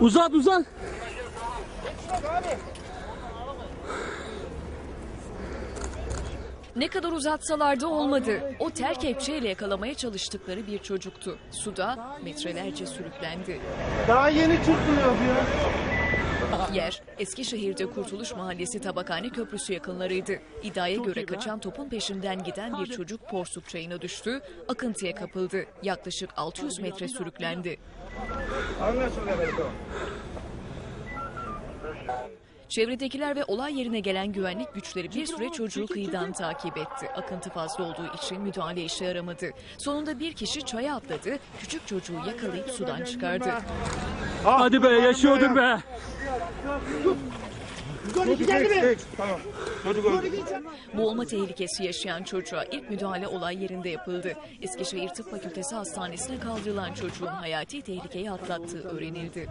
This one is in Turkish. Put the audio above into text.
Uzat uzat. Ne kadar uzatsalar da olmadı. O tel kepçeyle yakalamaya çalıştıkları bir çocuktu. Suda metrelerce sürüklendi. Daha yeni çıkmıyor ya. Yer, Eskişehir'de Kurtuluş Mahallesi Tabakhane Köprüsü yakınlarıydı. İddiaya göre kaçan topun peşinden giden bir çocuk Porsuk çayına düştü, akıntıya kapıldı. Yaklaşık 600 metre sürüklendi. Çevredekiler ve olay yerine gelen güvenlik güçleri bir süre çocuğu kıyıdan takip etti. Akıntı fazla olduğu için müdahale işe yaramadı. Sonunda bir kişi çaya atladı, küçük çocuğu yakalayıp sudan çıkardı. Hadi be yaşıyordur be. Boğulma tehlikesi yaşayan çocuğa ilk müdahale olay yerinde yapıldı. Eskişehir Tıp Fakültesi Hastanesi'ne kaldırılan çocuğun hayati tehlikeyi atlattığı öğrenildi.